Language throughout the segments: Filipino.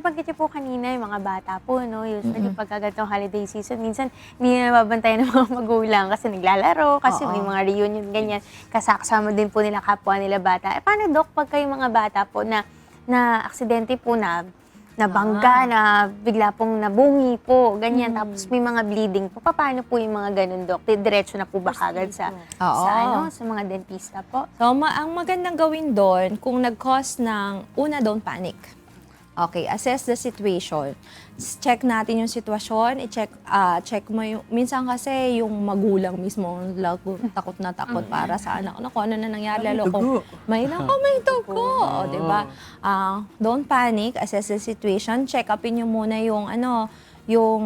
nabanggit niyo po kanina yung mga bata po, no? Usually pagka ganitong holiday season, minsan hindi na nababantayan ng mga magulang kasi naglalaro, kasi Oo. may mga reunion, ganyan. Kasakasama din po nila kapwa nila bata. Eh, paano, Dok, pagka yung mga bata po na na aksidente po na nabangga, na bigla pong nabungi po, ganyan, tapos may mga bleeding po. Paano po yung mga ganun, Dok? Diretso na po ba kagad sa, Oo. sa, ano, sa mga dentista po? So, ma- ang magandang gawin doon, kung nag-cause ng, una, don't panic. Okay, assess the situation. Check natin yung sitwasyon, i-check, ah, check mo yung, minsan kasi yung magulang mismo, lago, takot na takot para sa anak. Naku, ano na nangyari, lalo kung may, naku, may dugo. O, di ba? Ah, don't panic, assess the situation, check upin nyo muna yung, ano, yung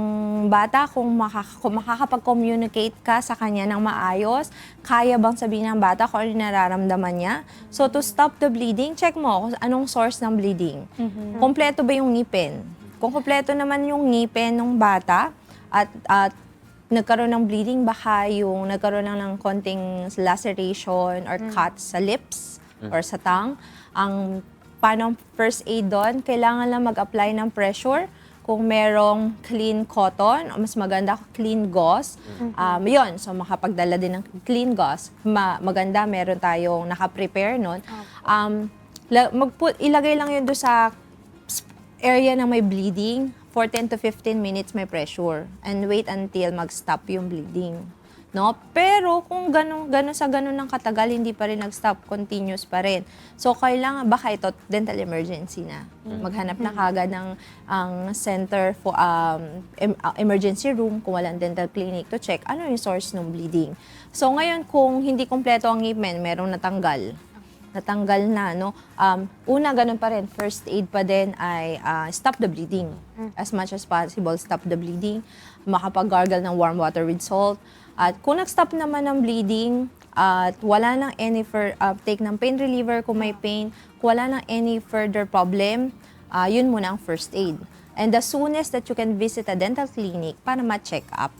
bata kung, makaka- kung makakapag-communicate ka sa kanya ng maayos, kaya bang sabihin ng bata kung ano nararamdaman niya. So to stop the bleeding, check mo kung anong source ng bleeding. Kompleto ba yung ngipin? Kung kompleto naman yung ngipin ng bata at, at nagkaroon ng bleeding, baka yung nagkaroon lang ng konting laceration or cut sa lips or sa tongue. Ang paano first aid doon, kailangan lang mag-apply ng pressure. Kung merong clean cotton, o mas maganda clean gauze, um, yun, so makapagdala din ng clean gauze. Ma- maganda, meron tayong nakaprepare nun. Um, la- magpu- ilagay lang yun doon sa area na may bleeding, for 10 to 15 minutes may pressure and wait until mag-stop yung bleeding. No? Pero kung ganun, ganun sa ganun ng katagal, hindi pa rin nag-stop, continuous pa rin. So, kailangan, baka ito dental emergency na. Maghanap na kagad ng ang center for um, em- uh, emergency room kung walang dental clinic to check ano yung source ng bleeding. So, ngayon, kung hindi kompleto ang ngipin, merong natanggal, natanggal na, no? Um, una, ganun pa rin. First aid pa din ay ah, stop the bleeding. As much as possible, stop the bleeding. Makapag-gargle ng warm water with salt. At kung nag-stop naman ng bleeding, at wala nang any fur, ah, take ng pain reliever kung may pain, kung wala nang any further problem, ah, yun muna ang first aid. And the soonest that you can visit a dental clinic para ma-check up,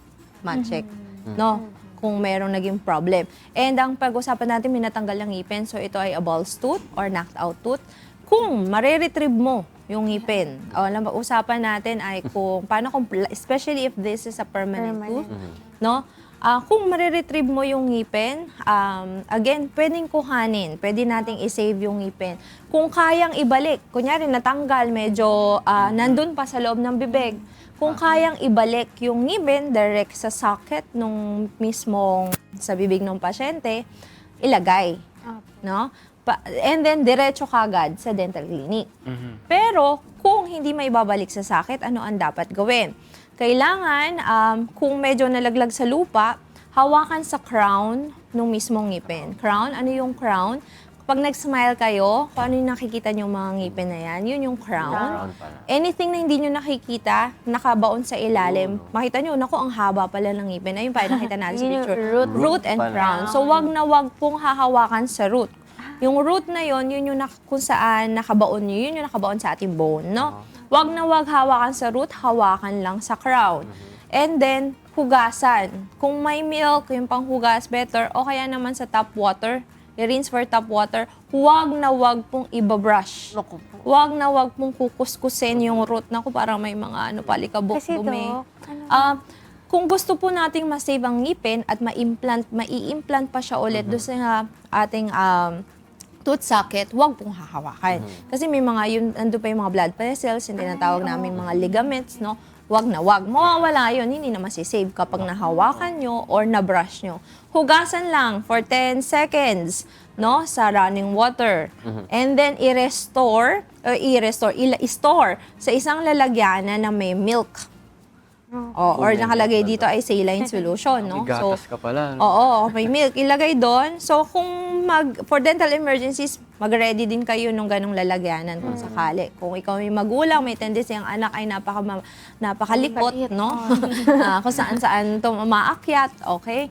ma-check, no? kung merong naging problem. And ang pag-usapan natin, minatanggal ang ngipin. So ito ay a Ball's tooth or knocked out tooth. Kung mariretrieve mo yung ngipin, o alam ba, usapan natin ay kung paano kung, especially if this is a permanent, Permanent. tooth, no? Ah, kung mariretrieve mo yung ngipin, um, again, pwedeng kuhanin. Pwede nating isave yung ngipin. Kung kayang ibalik, kunyari natanggal, medyo ah, nandun pa sa loob ng bibig. Kung kayang ibalik yung ngipin direct sa socket nung mismong sa bibig ng pasyente, ilagay. No? Pa- and then, diretso kagad sa dental clinic. Pero, kung hindi may babalik sa sakit, ano ang dapat gawin? Kailangan, um, kung medyo nalaglag sa lupa, hawakan sa crown nung mismong ngipin. Crown, ano yung crown? Pag nag-smile kayo, kung ano yung nakikita nyo mga ngipin na yan, yun yung crown. Anything na hindi nyo nakikita, nakabaon sa ilalim, makita nyo, naku, ang haba pala ng ngipin. Ayun pa, nakita natin sa Yun yung picture. root. root and pala. crown. So, wag na wag pong hahawakan sa root. Yung root na yon, yun yung nak- kung saan nakabaon nyo, yun yung nakabaon sa ating bone, no? Wag na wag hawakan sa root, hawakan lang sa crown. And then, hugasan. Kung may milk, yung panghugas better, o kaya naman sa tap water, i-rinse for tap water, huwag na wag pong ibabrush. Naku po. Huwag na wag pong kukuskusin yung root. Naku, parang may mga ano, palikabok, Kasi, dumi. Ano Ah, kung gusto po nating ma-save ang ngipin at ma-implant, mai-implant pa siya ulit doon sa ating um, tooth socket, huwag pong hahawakan. Kasi may mga, yun, ando pa yung mga blood vessels, yung tinatawag namin mga ligaments, no? Huwag na wag. Mawawala yun, hindi na masisave kapag nahawakan nyo or na-brush nyo. Hugasan lang for 10 seconds, no? Sa running water. And then, i-restore, or i-restore, i-store sa isang lalagyanan na may milk. Oh, or nakalagay dito ay saline solution, no? May gatas ka pala. no? Oo, may milk. Ilagay doon. So, kung mag, for dental emergencies, mag-ready din kayo nung ganong lalagyanan kung sakali. Kung ikaw may magulang, may tendency ang anak ay napaka, napakalikot, Maliit. no? Ah, kung saan-saan ito maakyat, okay?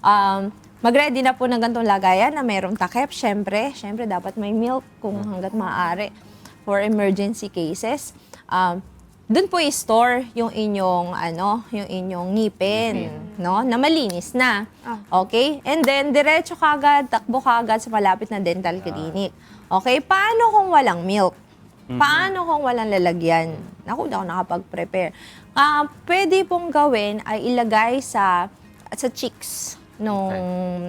Um, mag-ready na po ng ganitong lagayan na merong takip. Syempre, syempre dapat may milk kung hanggat maaari for emergency cases. Um, doon po i-store yung inyong ano, yung inyong ngipin, no? Na malinis na. Okay? And then diretso kagad, takbo kagad sa malapit na dental clinic. Okay? Paano kung walang milk? Paano kung walang lalagyan? Naku, ako nakapag-prepare. Ah, pwede pong gawin ay ilagay sa sa cheeks nung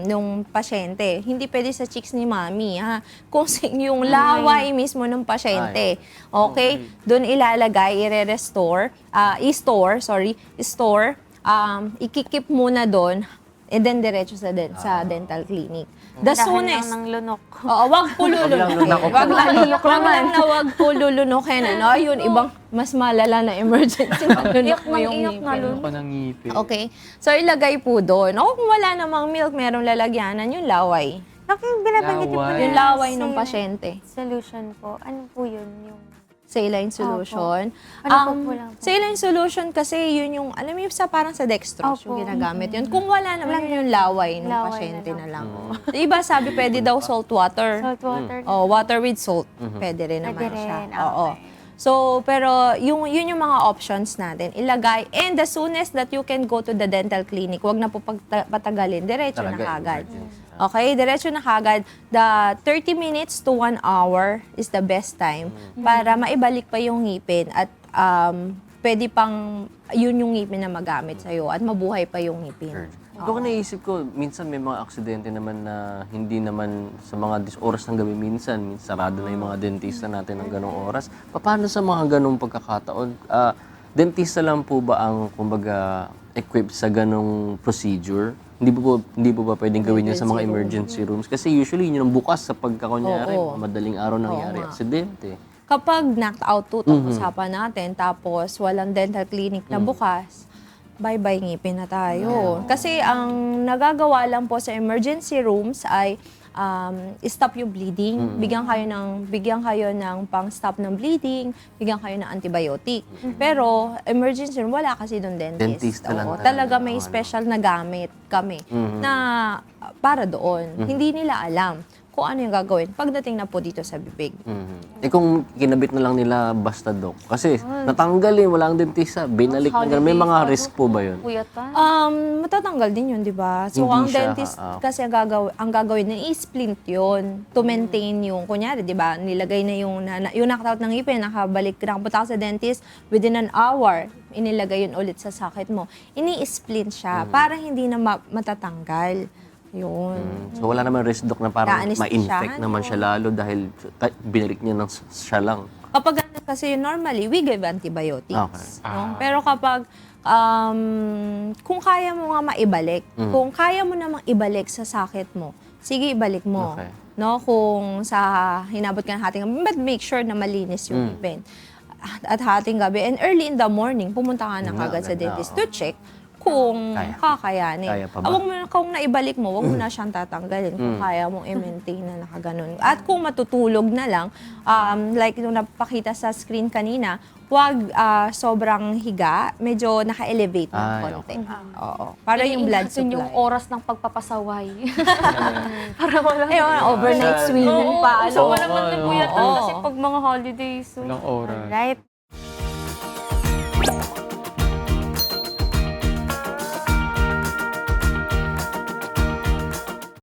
nung pasyente. Hindi pwede sa cheeks ni mami, ha? Kung si- yung laway mismo ng pasyente. Okay? Doon ilalagay, i-restore, ah, i-store, sorry, i-store, um, ikikip muna doon, and then diretso sa, den- sa dental clinic. The Dahil soonest, lang ng lunok. Oo, wag po lulunukin. Wag lang Wag lang, Nalulok wag naman. lang na wag po lulunukin. Ano, yun, ibang mas malala na emergency. Malunok Iyak mo ng yung iyak na ngipin. lun. Ako ng ngipin. Okay. So, ilagay po doon. O kung wala namang milk, merong lalagyanan, yung laway. Okay, binabanggit niyo po Laway. Yung na laway ng pasyente. Solution po. Ano po yun? Yung Saline solution. Ano po Um, po lang po? Saline solution kasi yun yung, alam mo yung sa parang sa dextrose Opo. yung ginagamit yun. Kung wala naman yun yung laway ng Laway pasyente na na lang. Iba sabi pwede daw salt water. salt water. Oh, water with salt. Pwede rin naman Pwede siya. rin, Oo. okay. So, pero yung yun yung mga options natin. Ilagay and the soonest that you can go to the dental clinic, wag na po pagta- patagalin, diretso na Talaga, kagad. emergency. Okay, diretso na kagad. The 30 minutes to 1 hour is the best time para maibalik pa yung ngipin at um, pwede pang yun yung ngipin na magamit sa'yo at mabuhay pa yung ngipin. Ito ko naisip ko, minsan may mga aksidente naman na hindi naman sa mga dis- oras ng gabi minsan, minsan sarado na yung mga dentista natin ng ganong oras. Paano sa mga ganong pagkakataon? Ah, dentista lang po ba ang, kumbaga, equipped sa ganong procedure? Hindi po, po- hindi po ba pwedeng gawin yun sa mga emergency rooms? Kasi usually yun ang bukas sa pagkakunyari, Oo. madaling araw nangyari nga. aksidente. Kapag knocked out tooth ang usapan natin, tapos walang dental clinic na bukas, bye-bye ngipin na tayo. Kasi ang nagagawa lang po sa emergency rooms ay um, stop yung bleeding. Bigyan kayo ng bigyan kayo ng pang-stop ng bleeding, bigyan kayo ng antibiotic. Pero emergency room wala kasi doon dentist. Dentista lang Oo, talaga. talaga may special na gamit kami na uh, para doon. Hindi nila alam kung ano yung gagawin pagdating na po dito sa bibig. Mhm. Eh kung kinabit na lang nila basta doc. Kasi natanggal eh, wala ang dentista. Binalik na ganun. May mga risk po ba yun? Um, matatanggal din yun, di ba? So, Hindi ang siya, dentist ah, ah. kasi ang gagawin, ang gagawin na i-splint yun to maintain yung, kunyari, di ba, nilagay na yung, na, na- yung knocked out ng ngipin, nakabalik, nakapunta ka sa dentist, within an hour, inilagay yun ulit sa socket mo. Ini-splint siya Mm. para hindi na ma- matatanggal. Yun. So wala naman risk doc na parang ma-infect naman siya lalo dahil ka- binalik niya ng s- siya lang. Kapag ano kasi normally, we give antibiotics. Okay. no? Pero kapag um, kung kaya mo nga maibalik, Mm. kung kaya mo namang ibalik sa sakit mo, sige ibalik mo. Okay. No, kung sa hinabot ka ng hating gabi, but make sure na malinis Mm. yung ngipin. At, at hating gabi, and early in the morning, pumunta ka na Yun nga, kagad sa dentist oo. to check kung Kaya. kakayanin. Kaya pa ba? Ah, wag mo na, kung naibalik mo, wag mo na siyang tatanggalin kung kaya mong i-maintain na nakaganon. At kung matutulog na lang, um, like nung napakita sa screen kanina, wag ah, sobrang higa, medyo naka-elevate ng Ay, konti. Oo. Para yung blood Iniingatan supply. yung oras ng pagpapasaway. Para wala. Eh, overnight Sa- swimming Oo, pa. Ano? naman Oo, nagpuyat oo. kasi pag mga holidays. So, Ilang oras. Right.